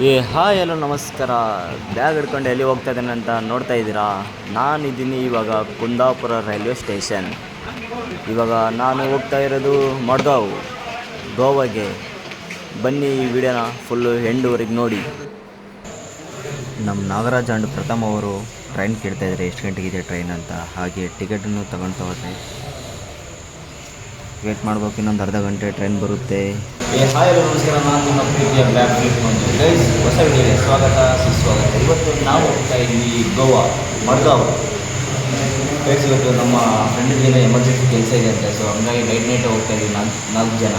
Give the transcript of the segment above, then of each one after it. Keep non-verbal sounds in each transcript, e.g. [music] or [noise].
ಏ, hi, hello, ನಮಸ್ಕಾರ. Bag ಹಿಡ್ಕೊಂಡು ಎಲ್ಲಿ ಹೋಗ್ತಾ ಇದ್ದೇನೆ ಅಂತ ನೋಡ್ತಾ ಇದ್ದೀರಾ? ನಾನಿದ್ದೀನಿ ಇವಾಗ ಕುಂದಾಪುರ ರೈಲ್ವೆ ಸ್ಟೇಷನ್. ಇವಾಗ ನಾನು ಹೋಗ್ತಾ ಇರೋದು ಮಡ್ಗಾವ್, ಗೋವಾಗೆ. ಬನ್ನಿ ಈ ವಿಡಿಯೋನ ಫುಲ್ಲು ಎಂಡುವರೆಗೆ ನೋಡಿ. ನಮ್ಮ ನಾಗರಾಜ್ ಅಂಡ್ ಪ್ರಥಮ್ ಅವರು ಟ್ರೈನ್ ಕೇಳ್ತಾ ಇದ್ದಾರೆ. ಎಷ್ಟು ಗಂಟೆಗಿದೆ ಟ್ರೈನ್ ಅಂತ. ಹಾಗೆ ಟಿಕೆಟನ್ನು ತಗೊಳ್ತಾ ಹೋದ್ರೆ ವೇಟ್ ಮಾಡ್ಬೇಕು, ಇನ್ನೊಂದು ಅರ್ಧ ಗಂಟೆ ಟ್ರೈನ್ ಬರುತ್ತೆ. ಹಾಯ್ ಹಲೋ ನಮಸ್ಕಾರ. ನಾನು ನಿಮ್ಮ ಪ್ರೀತಿಯ ಫ್ಲಿಪ್ ಬಂದು ಗೈಸ್ ಹೊಸ ವಿಡಿಯೋಗೆ ಸ್ವಾಗತ. ಸುಸ್ವಾಗತ. ಇವತ್ತು ನಾವು ಹೋಗ್ತಾ ಇದ್ವಿ ಗೋವಾ, ಮಡ್ಗಾವ್. ಗೈಸ್ ಇವತ್ತು ನಮ್ಮ ಫ್ರೆಂಡಿಗೆ ಎಮರ್ಜೆನ್ಸಿ ಕೆಲಸ ಇದೆ ಅಂತೆ. ಸೊ ಹಂಗಾಗಿ ನೈಟ್ ನೈಟ್ ಹೋಗ್ತಾ ಇದ್ವಿ ನಾಲ್ಕು ನಾಲ್ಕು ಜನ.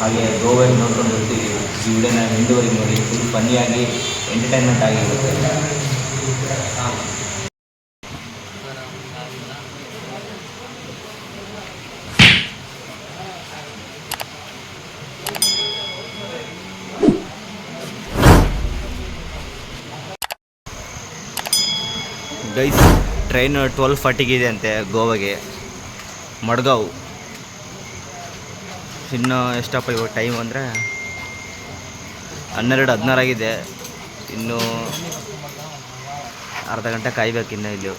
ಹಾಗೆ ಗೋವಾಗಿ ನೋಡ್ಕೊಂಡು ಬರ್ತೀವಿ. ಈ ವಿಡಿಯೋನ ನೋಡಿ. ಫುಲ್ ಫನ್ನಿಯಾಗಿ ಎಂಟರ್ಟೈನ್ಮೆಂಟ್ ಆಗಿರುತ್ತೆ ಗೈಸ್ ಟ್ರೈನ್ ಟ್ವೆಲ್ ಫಾರ್ಟಿಗೆ ಇದೆ ಅಂತೆ ಗೋವಾಗೆ ಮಡ್ಗಾವ್. ಇನ್ನು ಎಷ್ಟಪ್ಪ ಇವಾಗ ಟೈಮ್ ಅಂದರೆ ಹನ್ನೆರಡು ಹದಿನಾರಾಗಿದೆ ಇನ್ನೂ ಅರ್ಧ ಗಂಟೆ ಕಾಯ್ಬೇಕು ಇನ್ನು ಇಲ್ಲಿ.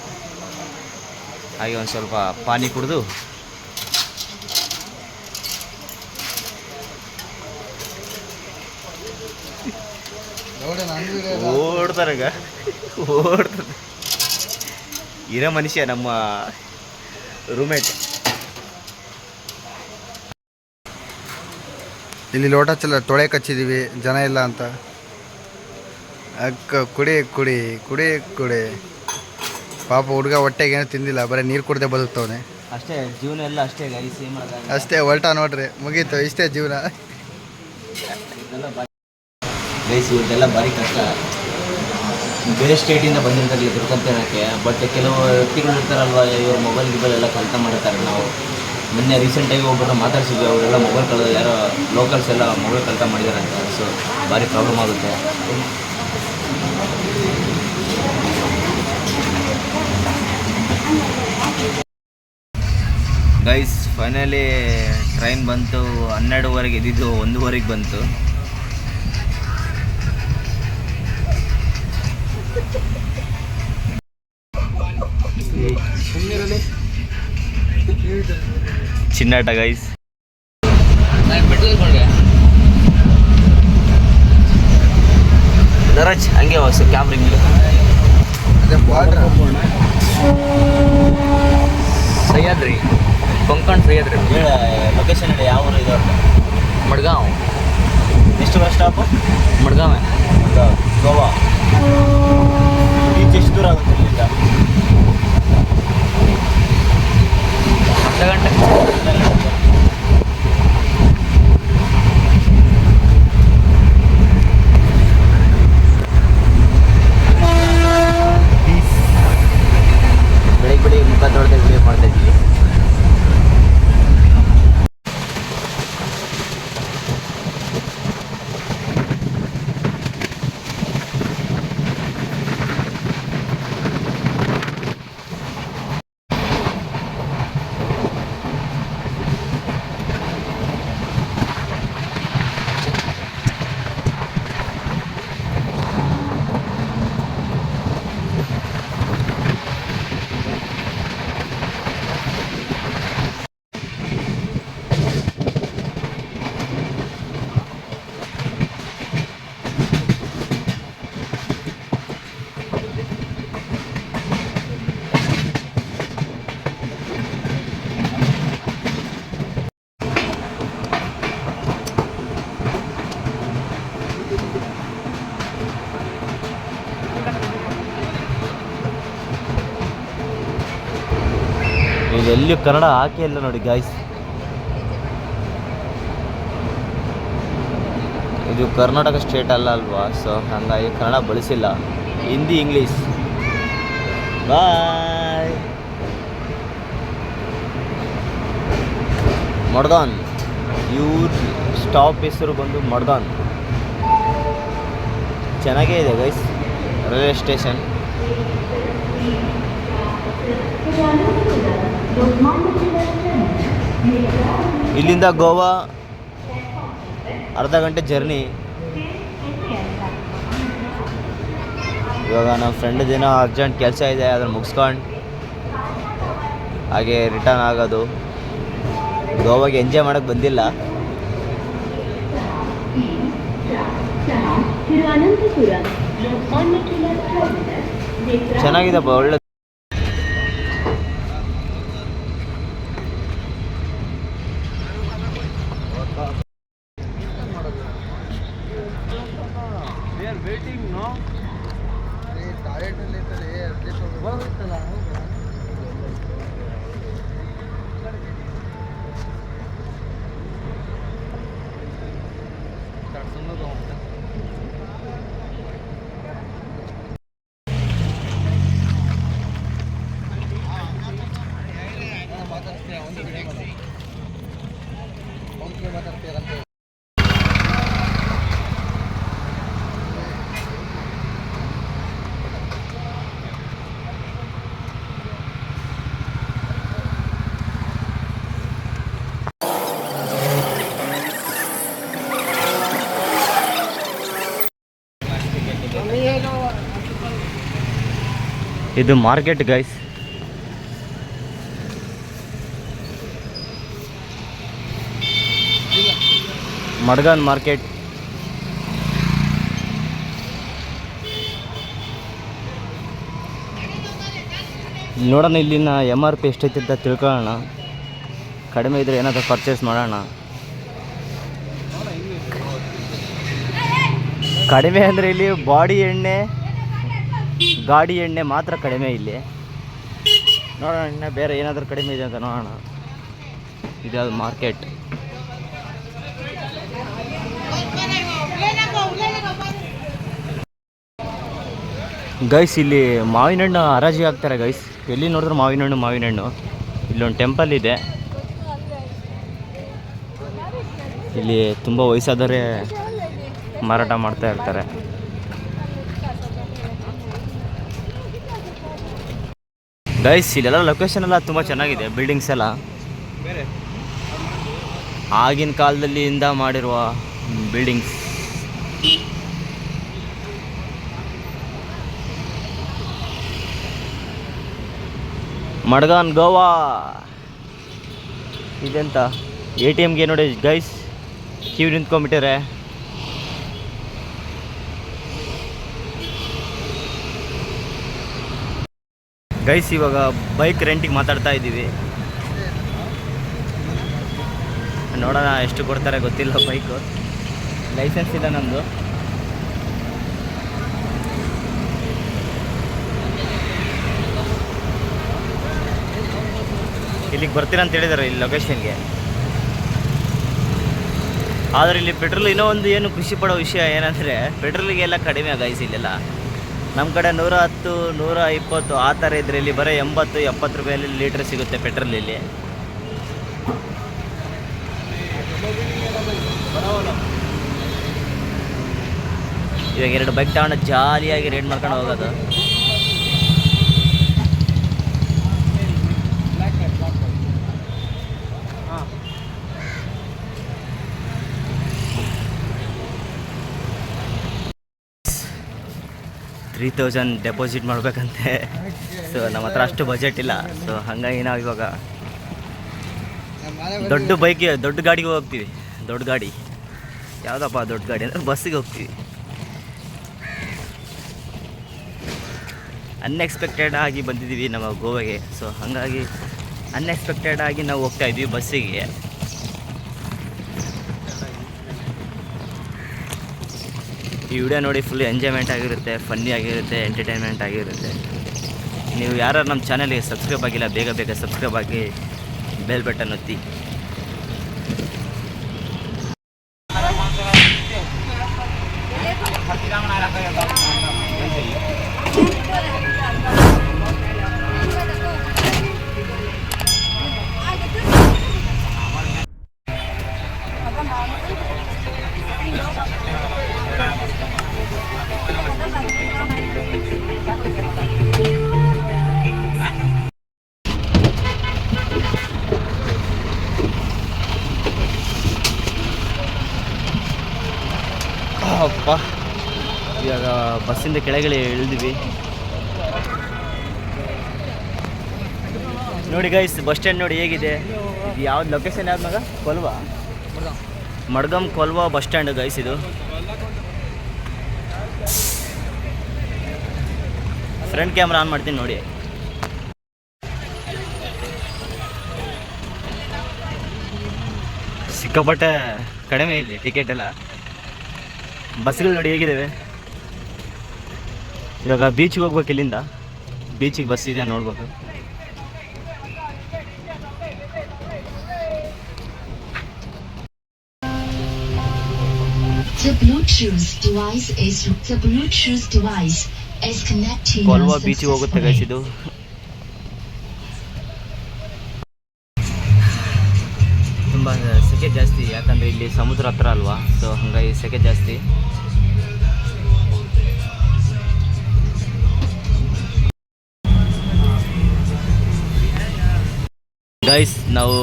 ಹಾಗೆ ಒಂದು ಸ್ವಲ್ಪ ಪಾನಿ ಕುಡಿದು ಓಡ್ತಾರೆ ಓಡ್ತಾರೆ. ಇರೋ ಮನುಷ್ಯ ನಮ್ಮ ರೂಮೇಟ್ ಇಲ್ಲಿ ಲೋಟ ಚಲ ತೊಳೆ ಕಚ್ಚಿದೀವಿ ಜನ ಇಲ್ಲ ಅಂತ. ಅಕ್ಕ ಕುಡಿ ಕುಡಿ ಕುಡಿ ಕುಡಿ. ಪಾಪ ಹುಡುಗ ಹೊಟ್ಟೆಗೆ ಏನು ತಿಂದಿಲ್ಲ ಬರೀ ನೀರು ಕುಡ್ದೆ ಬದುಕ್ತವನೆ. ಅಷ್ಟೇ ಜೀವನ ಎಲ್ಲ ಅಷ್ಟೇ ಅಷ್ಟೇ ಹೊಲ್ಟ ನೋಡ್ರಿ ಮುಗೀತು ಇಷ್ಟೇ ಜೀವನ. ಗೈಸ್ ಇವತ್ತೆಲ್ಲ ಭಾರಿ ಕಷ್ಟ. ಬೇರೆ ಸ್ಟೇಟಿಂದ ಬಂದಿರ್ತಾರೆ ದುಡ್ಕೊಂತೇನಕ್ಕೆ ಬಟ್ ಕೆಲವು ವ್ಯಕ್ತಿಗಳು ಇರ್ತಾರಲ್ವ ಇವರು ಮೊಬೈಲ್ ಗಿಬೈಲ್ ಎಲ್ಲ ಕಳ್ತ ಮಾಡಿರ್ತಾರೆ ನಾವು. ಮೊನ್ನೆ ರೀಸೆಂಟಾಗಿ ಒಬ್ಬರನ್ನ ಮಾತಾಡ್ಸಿದ್ವಿ, ಅವರೆಲ್ಲ ಮೊಬೈಲ್ ಕಳೆದ, ಯಾರೋ ಲೋಕಲ್ಸ್ ಎಲ್ಲ ಮೊಬೈಲ್ ಕಲಿತ ಮಾಡಿದ್ದಾರೆ ಅಂತ. ಸೊ ಭಾರಿ ಪ್ರಾಬ್ಲಮ್ ಆಗುತ್ತೆ. ಗೈಸ್ ಫೈನಲಿ ಟ್ರೈನ್ ಬಂತು, ಹನ್ನೆರಡುವರೆಗೆ ಇದ್ದಿದ್ದು ಒಂದೂವರೆಗೆ ಬಂತು. ಚಿನ್ನಾಟ ಗೈಸ್ ನರಾಜ್ ಹಂಗೆ ಹೊಸ ಕ್ಯಾಮ್ರಿಂಗ್ ಸಹ್ಯಾದ್ರಿ ಕೊಂಕಣ್ ಸಹ್ಯಾದ್ರಿ ಲೊಕೇಶನ್ ಇದೆ ಯಾವ ಊರು ಇದು ಮಡ್ಗಾಂವ್. ಎಷ್ಟು bus stop Madgaon. Goa. Beach ಎಷ್ಟು ದೂರ ಆಗುತ್ತೆ ಇಲ್ಲಿಂದ? ಅರ್ಧ ಗಂಟೆ ಬೆಳಿಗ್ಗೆ ಬೆಳಿಗ್ಗೆ ಮುಖ ತೊಳೆದ ವಿಡಿಯೋ ಮಾಡ್ತಾ ಇದ್ವಿ ಎಲ್ಲಿಯೂ ಕನ್ನಡ ಹಾಕಿ ಇಲ್ಲ ನೋಡಿ ಗಾಯ್ಸ್ ಇದು ಕರ್ನಾಟಕ ಸ್ಟೇಟ್ ಅಲ್ಲ ಅಲ್ವಾ? ಸೊ ಹಂಗಾಗಿ ಕನ್ನಡ ಬಳಸಿಲ್ಲ. ಹಿಂದಿ ಇಂಗ್ಲೀಷ್ ಬಾಯ್ ಮಡ್ಗಾನ್ ಇವ್ರ ಸ್ಟಾಪ್ ಹೆಸರು ಬಂದು ಮಡ್ಗಾನ್ ಚೆನ್ನಾಗೇ ಇದೆ ಗೈಸ್ ರೈಲ್ವೆ ಸ್ಟೇಷನ್ ಇಲ್ಲಿಂದ ಗೋವಾ ಅರ್ಧ ಗಂಟೆ ಜರ್ನಿ. ಇವಾಗ ನಮ್ಮ ಫ್ರೆಂಡ್ದೇನೋ ಅರ್ಜೆಂಟ್ ಕೆಲಸ ಇದೆ ಅದನ್ನು ಮುಗಿಸ್ಕೊಂಡು ಹಾಗೆ ರಿಟರ್ನ್ ಆಗೋದು. ಗೋವಾಗೆ ಎಂಜಾಯ್ ಮಾಡೋಕ್ಕೆ ಬಂದಿಲ್ಲ. ಚೆನ್ನಾಗಿದೆ ಒಳ್ಳೆ ಇದು ಮಾರ್ಕೆಟ್ ಗೈಸ್ ಮಡ್ಗಾನ್ ಮಾರ್ಕೆಟ್. ನೋಡೋಣ ಇಲ್ಲಿನ ಎಂ ಆರ್ ಪಿ ಎಷ್ಟೈತೆ ಅಂತ ತಿಳ್ಕೊಳ್ಳೋಣ. ಕಡಿಮೆ ಇದ್ರೆ ಏನಾದರೂ ಪರ್ಚೇಸ್ ಮಾಡೋಣ. ಕಡಿಮೆ ಅಂದರೆ ಇಲ್ಲಿ ಬಾಡಿ ಎಣ್ಣೆ ಗಾಡಿ ಎಣ್ಣೆ ಮಾತ್ರ ಕಡಿಮೆ ಇಲ್ಲಿ. ನೋಡೋಣ ಎಣ್ಣೆ ಬೇರೆ ಏನಾದರೂ ಕಡಿಮೆ ಇದೆ ಅಂತ ನೋಡೋಣ. ಇದು ಮಾರ್ಕೆಟ್. ಗೈಸ್ ಇಲ್ಲಿ ಮಾವಿನ ಹಣ್ಣು ಹರಾಜಿ ಆಗ್ತಾರೆ ಗೈಸ್ ಎಲ್ಲಿ ನೋಡಿದ್ರು ಮಾವಿನ ಹಣ್ಣು ಮಾವಿನ ಹಣ್ಣು ಇಲ್ಲೊಂದು ಟೆಂಪಲ್ ಇದೆ. ಇಲ್ಲಿ ತುಂಬ ವಯಸ್ಸಾದವರೇ ಮಾರಾಟ ಮಾಡ್ತಾ ಇರ್ತಾರೆ. ಗೈಸ್ ಇಲ್ಲೆಲ್ಲ ಲೊಕೇಶನ್ ಎಲ್ಲ ತುಂಬ ಚೆನ್ನಾಗಿದೆ ಬಿಲ್ಡಿಂಗ್ಸ್ ಎಲ್ಲ. ಆಗಿನ ಕಾಲದಲ್ಲಿ ಇಂದ ಮಾಡಿರುವ ಬಿಲ್ಡಿಂಗ್ಸ್ ಮಡ್ಗಾನ್ ಗೋವಾ. ಇದೆಂತ? ಎ ಟಿ ಎಮ್ಗೆ ನೋಡಿ ಗೈಸ್ ಕ್ಯೂ ನಿಂತ್ಕೊಂಡ್ಬಿಟ್ಟಿರೆ ಗೈಸ್ ಇವಾಗ ಬೈಕ್ ರೆಂಟಿಗೆ ಮಾತಾಡ್ತಾ ಇದ್ದೀವಿ. ನೋಡೋಣ ಎಷ್ಟು ಕೊಡ್ತಾರೆ ಗೊತ್ತಿಲ್ಲ ಬೈಕು ಲೈಸೆನ್ಸ್ ಇದೆ ನಮ್ಮದು ಇಲ್ಲಿಗೆ ಬರ್ತೀರಾ ಅಂತ ಹೇಳಿದಾರೆ ಇಲ್ಲಿ ಲೊಕೇಶನ್ಗೆ ಆದರೆ ಇಲ್ಲಿ ಪೆಟ್ರೋಲ್ ಇನ್ನೂ ಒಂದು ಏನು ಖುಷಿ ಪಡೋ ವಿಷಯ ಏನಂದರೆ ಪೆಟ್ರೋಲಿಗೆಲ್ಲ ಕಡಿಮೆ ಗೈಸ್ ಇಲ್ಲೆಲ್ಲ. ನಮ್ಮ ಕಡೆ ನೂರ ಹತ್ತು, ನೂರ ಇಪ್ಪತ್ತು, ಆ ಥರ ಇದ್ರೆ ಇಲ್ಲಿ ಬರೀ ಎಂಬತ್ತು, ಎಪ್ಪತ್ತು ರೂಪಾಯಲ್ಲಿ ಲೀಟ್ರ್ ಸಿಗುತ್ತೆ ಪೆಟ್ರೋಲ್ ಇಲ್ಲಿ. ಇವಾಗ ಎರಡು ಬೈಕ್ ತಗೊಂಡು ಜಾಲಿಯಾಗಿ ರೈಡ್ ಮಾಡ್ಕೊಂಡು ಹೋಗೋದು. ತ್ರೀ ತೌಸಂಡ್ ಡೆಪಾಸಿಟ್ ಮಾಡಬೇಕಂತೆ. ಸೊ ನಮ್ಮ ಹತ್ರ ಅಷ್ಟು ಬಜೆಟ್ ಇಲ್ಲ. ಸೊ ಹಾಗಾಗಿ ನಾವು ಇವಾಗ ದೊಡ್ಡ ಬೈಕ್ ದೊಡ್ಡ ಗಾಡಿಗೆ ಹೋಗ್ತೀವಿ. ದೊಡ್ಡ ಗಾಡಿ. ಯಾವುದಪ್ಪ ದೊಡ್ಡ ಗಾಡಿ ಅಂದರೆ ಬಸ್ಸಿಗೆ ಹೋಗ್ತೀವಿ. ಅನ್ಎಕ್ಸ್ಪೆಕ್ಟೆಡ್ ಆಗಿ ಬಂದಿದ್ದೀವಿ ನಮ್ಮ ಗೋವಾಗೆ. ಸೊ ಹಾಗಾಗಿ ಅನ್ಎಕ್ಸ್ಪೆಕ್ಟೆಡ್ ಆಗಿ ನಾವು ಹೋಗ್ತಾ ಇದ್ವಿ ಬಸ್ಸಿಗೆ ಈ ವಿಡಿಯೋ ನೋಡಿ ಫುಲ್ ಎಂಜಾಯ್ಮೆಂಟ್ ಆಗಿರುತ್ತೆ ಫನ್ನಿ ಆಗಿರುತ್ತೆ ಎಂಟರ್ಟೈನ್ಮೆಂಟ್ ಆಗಿರುತ್ತೆ. ನೀವು ಯಾರು ನಮ್ಮ ಚಾನಲ್ಗೆ ಸಬ್ಸ್ಕ್ರೈಬ್ ಆಗಿಲ್ಲ, ಬೇಗ ಬೇಗ ಸಬ್ಸ್ಕ್ರೈಬ್ ಆಗಿ ಬೆಲ್ ಬಟನ್ ಒತ್ತಿ. ಬಸ್ಸಿಂದ ಕೆಳಗಡೆ ಇಳಿದ್ವಿ. ನೋಡಿ ಗೈಸ್ ಬಸ್ ಸ್ಟ್ಯಾಂಡ್ ನೋಡಿ ಹೇಗಿದೆ. ಯಾವ್ದು ಲೊಕೇಶನ್ ಯಾವ್ದು ಮಗ? Colva? Madgaon Colva bus stand guys ಇದು. ಫ್ರಂಟ್ ಕ್ಯಾಮ್ರಾ ಆನ್ ಮಾಡ್ತೀನಿ ನೋಡಿ. ಸಿಕ್ಕಾಪಟ್ಟೆ ಕಡಿಮೆ ಇಲ್ಲಿ ಟಿಕೆಟ್ ಎಲ್ಲ. ಬಸ್ಗಳು ನೋಡಿ ಹೇಗಿದ್ದಾವೆ ಇವಾಗ ಬೀಚಿಗೆ ಹೋಗ್ಬೇಕು ಇಲ್ಲಿಂದ. ಬೀಚಿಗೆ ಬಸ್ ಇದೆ ನೋಡ್ಬೇಕು. ಕೊಲ್ವಾ ಬೀಚಿಗೆ ಹೋಗುತ್ತೆ ಗೈಸ್ ಇದು. ತುಂಬ ಸೆಕೆ ಜಾಸ್ತಿ ಯಾಕಂದ್ರೆ ಇಲ್ಲಿ ಸಮುದ್ರ ಹತ್ರ ಅಲ್ವಾ? ಸೊ ಹಾಗಾಗಿ ಸೆಕೆ ಜಾಸ್ತಿ. ಗೈಸ್ ನಾವು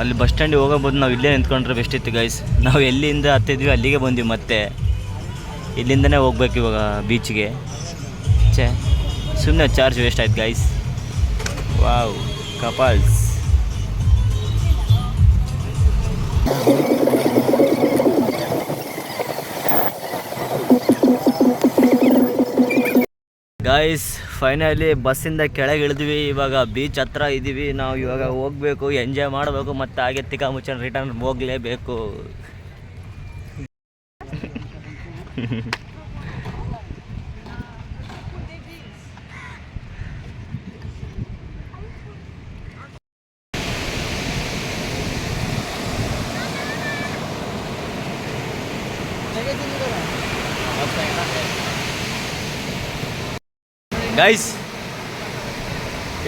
ಅಲ್ಲಿ ಬಸ್ ಸ್ಟ್ಯಾಂಡಿಗೆ ಹೋಗೋಬೋದು. ನಾವು ಇಲ್ಲೇ ನಿಂತ್ಕೊಂಡ್ರೆ ಬೆಸ್ಟ್ ಇತ್ತು ಗೈಸ್ ನಾವು ಎಲ್ಲಿಂದ ಹತ್ತಿದ್ವಿ, ಅಲ್ಲಿಗೆ ಬಂದ್ವಿ ಮತ್ತೆ. ಇಲ್ಲಿಂದನೇ ಹೋಗ್ಬೇಕು ಇವಾಗ ಬೀಚ್ಗೆ ಛೇ ಸುಮ್ಮನೆ ಚಾರ್ಜ್ ವೇಸ್ಟ್ ಆಯ್ತು guys wow couples. Guys finally ಬಸ್ಸಿಂದ ಕೆಳಗೆ ಇಳಿದ್ವಿ. ಇವಾಗ ಬೀಚ್ ಹತ್ರ ಇದ್ದೀವಿ ನಾವು ಇವಾಗ ಹೋಗ್ಬೇಕು ಎಂಜಾಯ್ ಮಾಡಬೇಕು, ಮತ್ತು ಹಾಗೆ ತಿಕ್ಕ ಮುಚ್ಚನ್ ರಿಟರ್ನ್ ಹೋಗಲೇಬೇಕು. [laughs] ಗೈಸ್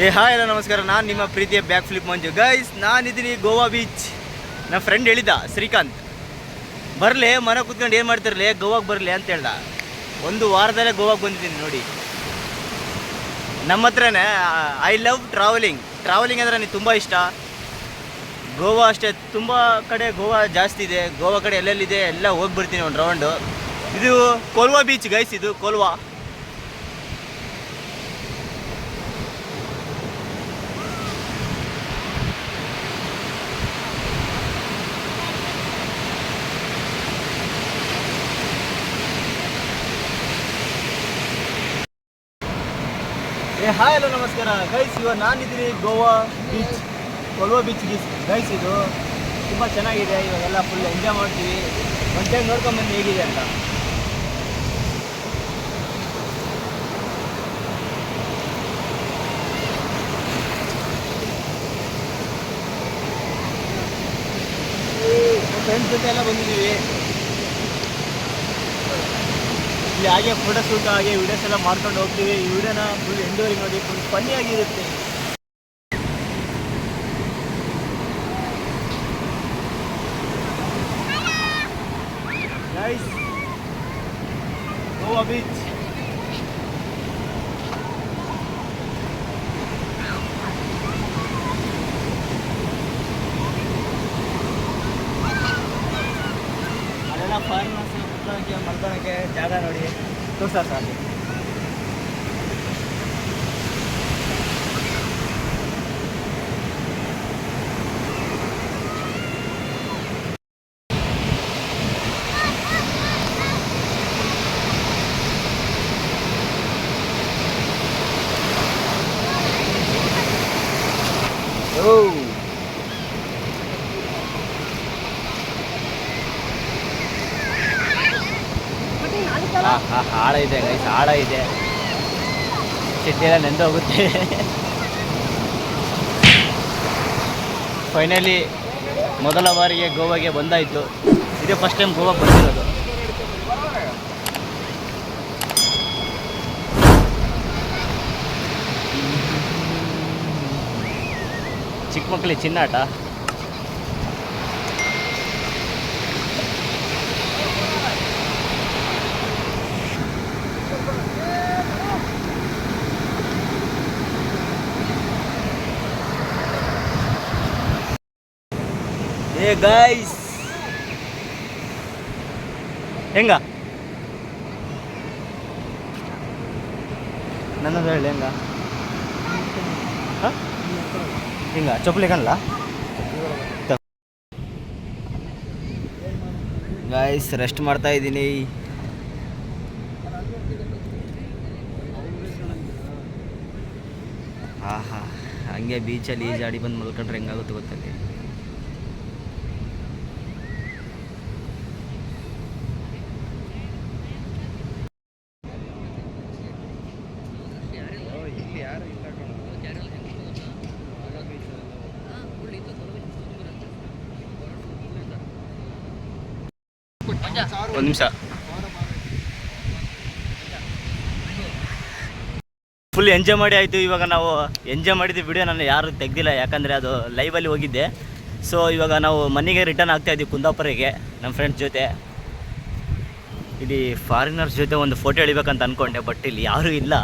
ಏ ಹಾಯ್ ಎಲ್ಲ ನಮಸ್ಕಾರ. ನಾನು ನಿಮ್ಮ ಪ್ರೀತಿಯ ಬ್ಯಾಕ್ ಫ್ಲಿಪ್ ಮಂಜು. ಗೈಸ್ ನಾನಿದ್ದೀನಿ ಗೋವಾ ಬೀಚ್ ನನ್ನ ಫ್ರೆಂಡ್ ಹೇಳಿದ ಶ್ರೀಕಾಂತ್. ಬರಲಿ, ಮನೆ ಕೂತ್ಕೊಂಡು ಏನು ಮಾಡ್ತಿರಲಿ? ಗೋವಾಗೆ ಬರಲಿ ಅಂತ ಹೇಳ್ದ. ಒಂದು ವಾರದಲ್ಲೇ ಗೋವಾಗೆ ಬಂದಿದ್ದೀನಿ ನೋಡಿ. ನಮ್ಮ ಹತ್ರನೇ ಐ ಲವ್ ಟ್ರಾವೆಲಿಂಗ್ ಟ್ರಾವೆಲಿಂಗ್ ಅಂದರೆ ನನಗೆ ತುಂಬ ಇಷ್ಟ. ಗೋವಾ ಅಷ್ಟೇ, ತುಂಬ ಕಡೆ ಗೋವಾ ಜಾಸ್ತಿ ಇದೆ. ಗೋವಾ ಕಡೆ ಎಲ್ಲೆಲ್ಲಿದೆ, ಎಲ್ಲ ಹೋಗಿ ಬರ್ತೀನಿ ಒಂದು ರೌಂಡು ಇದು ಕೋಲ್ವಾ ಬೀಚ್ ಗೈಸ್ ಇದು ಕೋಲ್ವಾ ಹಾಯ್, ಹಲೋ, ನಮಸ್ಕಾರ. ಗೈಸ್ ಇವಾಗ ನಾನಿದ್ದೀನಿ Goa beach, Colva beach guys guys ಇದು ತುಂಬ ಚೆನ್ನಾಗಿದೆ. ಇವಾಗೆಲ್ಲ ಫುಲ್ ಎಂಜಾಯ್ ಮಾಡ್ತೀವಿ. ಒಂದು ಟೈಮ್ ನೋಡ್ಕೊಂಬಂದು ಹೇಗಿದೆ ಅಂತ. ಫ್ರೆಂಡ್ಸ್ ಜೊತೆ ಎಲ್ಲ ಬಂದಿದ್ದೀವಿ. ಇಲ್ಲಿ ಹಾಗೆ ಫೋಟೋ ಶೂಟ್ ಹಾಗೆ ವಿಡಿಯೋಸ್ ಎಲ್ಲ ಮಾಡ್ಕೊಂಡು ಹೋಗ್ತೀವಿ. ಈ ವಿಡಿಯೋನ ಫುಲ್ ಎಂಡೋರಿಂಗ್ ನೋಡಿ ಫುಲ್ ಫನ್ನಿ ಆಗಿರುತ್ತೆ Guys, Goa beach. ಅಲ್ಲೆಲ್ಲ ಫಾರಿನರ್ಸ್ ಕುತ್ಕೊಳ್ಳೋಕ್ಕೆ ಮಲ್ಕೊಳ್ಳೋಕ್ಕೆ ಜಾಗ ನೋಡಿ ತೋರ್ಸ ಸಾಕು ಓ ಹಾ ಹಾಳ ಇದೆ ಗೈಸ್ ಆಳ ಇದೆ. ಚಡ್ಡಿ ಎಲ್ಲ ನೆಂದು ಹೋಗುತ್ತೆ. ಫೈನಲಿ ಮೊದಲ ಬಾರಿಗೆ ಗೋವಾಗೆ ಬಂದಾಯಿತು. ಇದೇ ಫಸ್ಟ್ ಟೈಮ್ ಗೋವಾಗೆ ಬಂದಿರೋದು. ಚಿಕ್ಕ ಮಕ್ಕಳಿಗೆ ಚಿನ್ನಾಟ ಗೈಸ್ ಹೆಂಗ? ನನ್ನದು ಹೇಳಿ, ಹೆಂಗ? ಹಿಂಗ? ಚಪ್ಪಲಿ ಕಣಲ್ಲ ಗಾಯ್ಸ್ ರೆಸ್ಟ್ ಮಾಡ್ತಾ ಇದ್ದೀನಿ. ಹಾಂ ಹಾಂ ಹಂಗೆ ಬೀಚಲ್ಲಿ ಈಜಾಡಿ ಬಂದು ಮಲ್ಕೊಂಡ್ರೆ ಹೆಂಗಾಗುತ್ತೆ ಗೊತ್ತಲ್ಲಿ ಒಂದು ನಿಮಿಷ ಎಂಜಾಯ್ ಮಾಡಿ ಆಯಿತು. ಇವಾಗ ನಾವು ಎಂಜಾಯ್ ಮಾಡಿದ ವಿಡಿಯೋ ನಾನು ಯಾರು ತೆಗ್ದಿಲ್ಲ, ಯಾಕಂದರೆ ಅದು ಲೈವಲ್ಲಿ ಹೋಗಿದ್ದೆ. ಸೊ ಇವಾಗ ನಾವು ಮನೆಗೆ ರಿಟರ್ನ್ ಆಗ್ತಾ ಇದ್ದೀವಿ ಕುಂದಾಪುರಿಗೆ ನಮ್ಮ ಫ್ರೆಂಡ್ಸ್ ಜೊತೆ. ಇಲ್ಲಿ ಫಾರಿನರ್ಸ್ ಜೊತೆ ಒಂದು ಫೋಟೋ ಎಳಿಬೇಕಂತ ಅಂದ್ಕೊಂಡೆ ಬಟ್ ಇಲ್ಲಿ ಯಾರೂ ಇಲ್ಲ.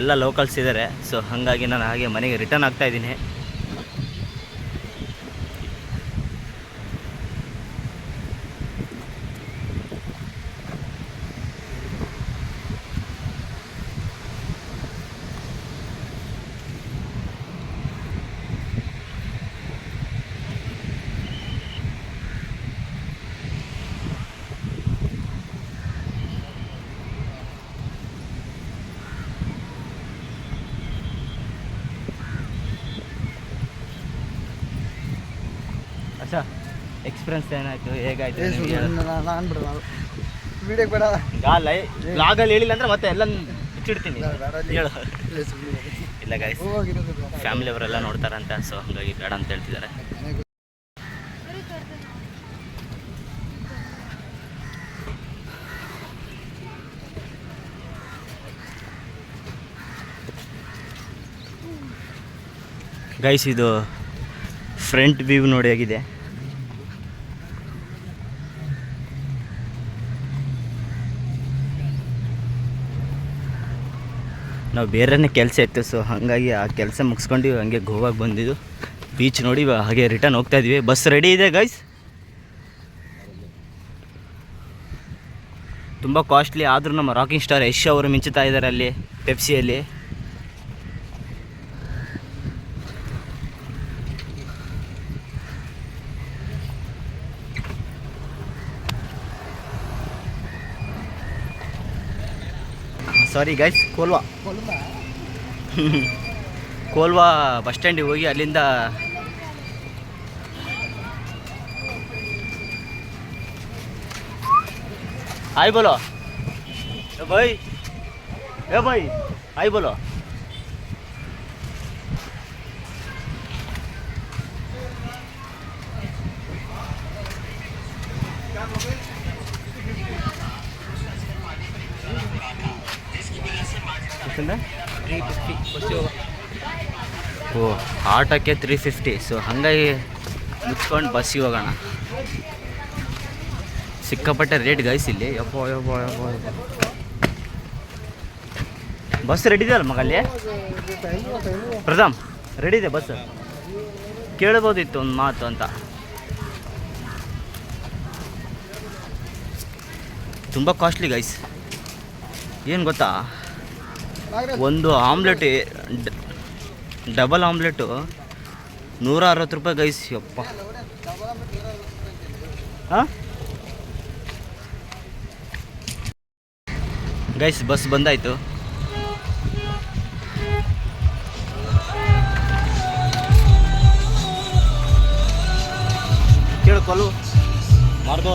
ಎಲ್ಲ ಲೋಕಲ್ಸ್ ಇದ್ದಾರೆ ಸೊ ಹಾಗಾಗಿ ನಾನು ಹಾಗೆ ಮನೆಗೆ ರಿಟರ್ನ್ ಆಗ್ತಾ ಹೇಗಾಯಿತು ನಾನು ಬಿಡ ವಿಡಿಯೋ ಬೇಡ. ಲೈ ಬ್ಲಾಗಲ್ಲಿ ಹೇಳಿಲ್ಲ ಅಂದ್ರೆ ಮತ್ತೆ ಎಲ್ಲ ಮುಚ್ಚಿಡ್ತೀನಿ ಹೇಳು. ಇಲ್ಲ ಗಾಯ್ಸ್ ಫ್ಯಾಮಿಲಿ ಅವರೆಲ್ಲ ನೋಡ್ತಾರಂತ ಸೊ ಹಾಗಾಗಿ ಬೇಡ ಅಂತ ಹೇಳ್ತಿದ್ದಾರೆ. ಗೈಸ್ ಇದು ಫ್ರಂಟ್ ವ್ಯೂ ನೋಡಿ ಆಗಿದೆ ನಾವು ಬೇರೆನೇ ಕೆಲಸ ಇತ್ತು ಸೊ ಹಾಗಾಗಿ ಆ ಕೆಲಸ ಮುಗಿಸ್ಕೊಂಡು ಹಂಗೆ ಗೋವಾಗೆ ಬಂದಿದ್ದು. ಬೀಚ್ ನೋಡಿ ಹಾಗೆ ರಿಟರ್ನ್ ಹೋಗ್ತಾ ಇದೀವಿ. ಬಸ್ ರೆಡಿ ಇದೆ ಗೈಸ್ ತುಂಬ ಕಾಸ್ಟ್ಲಿ ಆದರೂ ನಮ್ಮ ರಾಕಿಂಗ್ ಸ್ಟಾರ್ ಯಶ್ ಅವರು ಮಿಂಚುತ್ತಾ ಇದ್ದಾರೆ ಅಲ್ಲಿ ಪೆಪ್ಸಿಯಲ್ಲಿ sorry guys Colva Colva bus ಸ್ಟ್ಯಾಂಡಿಗೆ ಹೋಗಿ ಅಲ್ಲಿಂದ ಆಯ್ ಬೋಲೋ. ಬೈ ಏ ಬೈ ಆಯ್ ಬೋಲೋ. ಇದರಿಂದ ತ್ರೀ ಫಿಫ್ಟಿ ಬಸ್ಸು ಓ, ಆಟೋಕ್ಕೆ ತ್ರೀ ಫಿಫ್ಟಿ ಸೊ ಹಾಗಾಗಿ ಮುಚ್ಕೊಂಡು ಬಸ್ಸಿಗೆ ಹೋಗೋಣ. ಸಿಕ್ಕಾಪಟ್ಟೆ ರೇಟ್ ಗೈಸ್ ಇಲ್ಲಿ. ಯಪ್ಪೋ ಯಪ್ಪೋ ಯಪ್ಪೋ ಬಸ್ ರೆಡಿ ಇದೆಯಲ್ಲ ಮಗ ಅಲ್ಲಿ? ಪ್ರಥಮ್ ರೆಡಿ ಇದೆ ಬಸ್ ಕೇಳ್ಬೋದಿತ್ತು ಒಂದು ಮಾತು ಅಂತ. ತುಂಬ ಕಾಸ್ಟ್ಲಿ ಗೈಸ್ ಏನು ಗೊತ್ತಾ? ಒಂದು ಆಮ್ಲೆಟ್ ಡಬಲ್ ಆಮ್ಲೆಟು ನೂರ ಅರವತ್ತು ರೂಪಾಯಿ ಗೈಸ್, ಯಪ್ಪ. ಹಾಂ? Guys, bus ಬಂದಾಯಿತು. ಕೇಳ್ಕೊಲು ಮಾರ್ಗ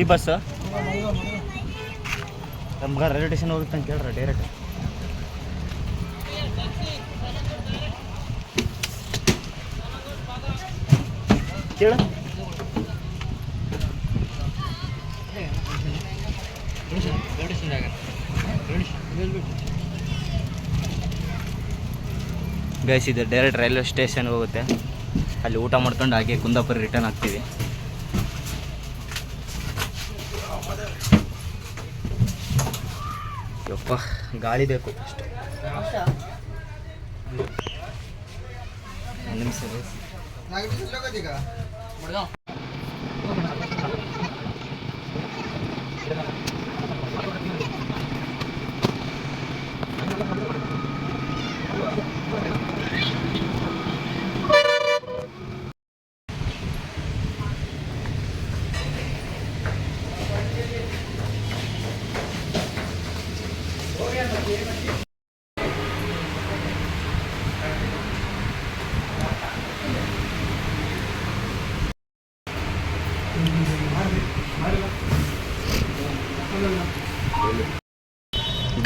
ಈ ಬಸ್ ನಮ್ಗೆ ರೈಲ್ವೆ ಸ್ಟೇಷನ್ ಹೋಗುತ್ತೆ ಅಂತ ಕೇಳ್ರ ಡೈರೆಕ್ಟ್ ಕೇಳ. ಡೈರೆಕ್ಟ್ ರೈಲ್ವೆ ಸ್ಟೇಷನ್ಗೆ ಹೋಗುತ್ತೆ. ಅಲ್ಲಿ ಊಟ ಮಾಡ್ಕೊಂಡು ಹಾಗೆ ಕುಂದಾಪುರ ರಿಟರ್ನ್ ಆಗ್ತೀವಿ. ಯಪ್ಪ ಗಾಳಿ ಬೇಕು ಅಷ್ಟು. ಒಂದು ನಿಮಿಷ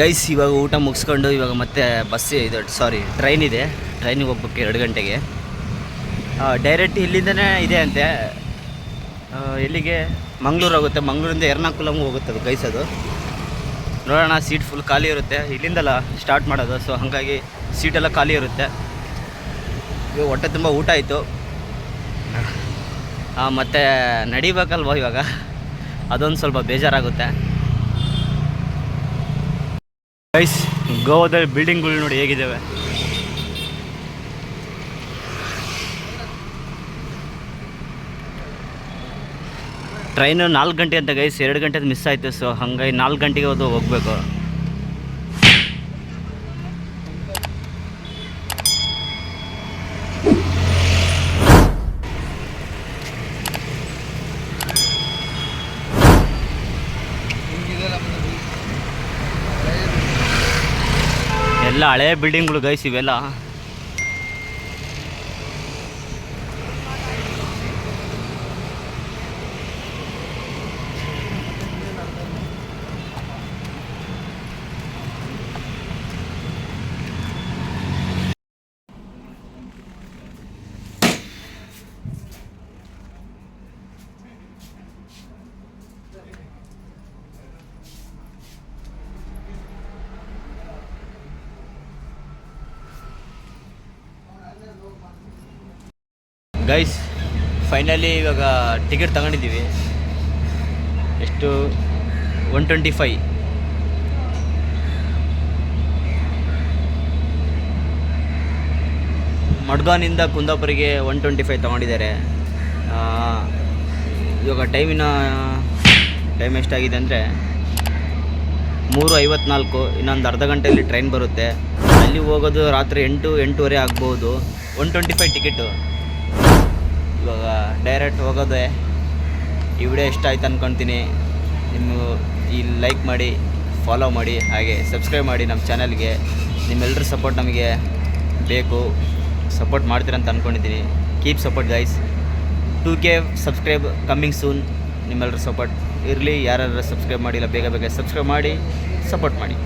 ಗೈಸ್, ಇವಾಗ ಊಟ ಮುಗಿಸ್ಕೊಂಡು ಇವಾಗ ಮತ್ತೆ ಬಸ್ ಇದು ಸಾರಿ ಟ್ರೈನ್ ಇದೆ. ಟ್ರೈನಿಗೆ ಹೋಗ್ಬೇಕು ಎರಡು ಗಂಟೆಗೆ. ಡೈರೆಕ್ಟ್ ಇಲ್ಲಿಂದನೇ ಇದೆ ಅಂತೆ. ಎಲ್ಲಿಗೆ? ಮಂಗ್ಳೂರು ಹೋಗುತ್ತೆ. ಮಂಗಳೂರಿಂದ ಎರ್ನಾಕುಲಮ್ಗೆ ಹೋಗುತ್ತೆ ಅದು ಗೈಸ್ ಅದು. ನೋಡೋಣ ಸೀಟ್ ಫುಲ್ ಖಾಲಿ ಇರುತ್ತೆ. ಇಲ್ಲಿಂದಲ್ಲ ಸ್ಟಾರ್ಟ್ ಮಾಡೋದು. ಸೊ ಹಾಗಾಗಿ ಸೀಟೆಲ್ಲ ಖಾಲಿ ಇರುತ್ತೆ. ಇವಾಗ ಹೊಟ್ಟೆ ತುಂಬ ಊಟ ಆಯಿತು. ಮತ್ತು ನಡಿಬೇಕಲ್ವ ಇವಾಗ? ಅದೊಂದು ಸ್ವಲ್ಪ ಬೇಜಾರಾಗುತ್ತೆ. ಗೈಸ್ ಗೋವಾದಲ್ಲಿ ಬಿಲ್ಡಿಂಗ್ಗಳು ನೋಡಿ ಹೇಗಿದ್ದಾವೆ ಟ್ರೈನು ನಾಲ್ಕು ಗಂಟೆ ಅಂತ ಗೈಸ್ ಎರಡು ಗಂಟೆದು ಮಿಸ್ ಆಯಿತು ಸೊ ಹಂಗಾಗಿ ನಾಲ್ಕು ಗಂಟೆಗೆ ಅದು ಹೋಗಬೇಕು ಎಲ್ಲ ಹಳೆ ಬಿಲ್ಡಿಂಗ್ಗಳು ಗೈಸ್ ಇವೆಲ್ಲ. ಗೈಸ್ ಫೈನಲಿ ಇವಾಗ ಟಿಕೆಟ್ ತಗೊಂಡಿದ್ದೀವಿ. ಎಷ್ಟು? ಒನ್ ಟ್ವೆಂಟಿ ಫೈ ಮಡ್ಗಾನಿಂದ ಕುಂದಾಪುರಿಗೆ ಒನ್ ಟ್ವೆಂಟಿ ಫೈವ್ ತೊಗೊಂಡಿದ್ದಾರೆ ಇವಾಗ ಟೈಮಿನ ಟೈಮ್ ಎಷ್ಟಾಗಿದೆ ಅಂದರೆ ಮೂರು ಐವತ್ನಾಲ್ಕು, ಇನ್ನೊಂದು ಅರ್ಧ ಗಂಟೆಯಲ್ಲಿ ಟ್ರೈನ್ ಬರುತ್ತೆ. ಅಲ್ಲಿ ಹೋಗೋದು ರಾತ್ರಿ ಎಂಟು, ಎಂಟೂವರೆ ಆಗ್ಬೋದು. ಒನ್ ಟ್ವೆಂಟಿ ಫೈವ್ ಟಿಕೆಟು ಇವಾಗ ಡೈರೆಕ್ಟ್ ಹೋಗೋದೇ ಈ ವಿಡಿಯೋ ಇಷ್ಟ ಆಯ್ತು ಅಂದ್ಕೊತೀನಿ ನಿಮ್ಮ ಈ ಲೈಕ್ ಮಾಡಿ ಫಾಲೋ ಮಾಡಿ, ಹಾಗೆ ಸಬ್ಸ್ಕ್ರೈಬ್ ಮಾಡಿ ನಮ್ಮ ಚಾನಲ್ಗೆ ನಿಮ್ಮೆಲ್ಲರ ಸಪೋರ್ಟ್ ನಮಗೆ ಬೇಕು. ಸಪೋರ್ಟ್ ಮಾಡ್ತೀರಂತ ಅಂದ್ಕೊಂಡಿದ್ದೀನಿ keep support guys two K subscribe coming soon ನಿಮ್ಮೆಲ್ಲರ ಸಪೋರ್ಟ್ ಇರಲಿ ಯಾರು ಸಬ್ಸ್ಕ್ರೈಬ್ ಮಾಡಿಲ್ಲ, ಬೇಗ ಬೇಗ ಸಬ್ಸ್ಕ್ರೈಬ್ ಮಾಡಿ ಸಪೋರ್ಟ್ ಮಾಡಿ.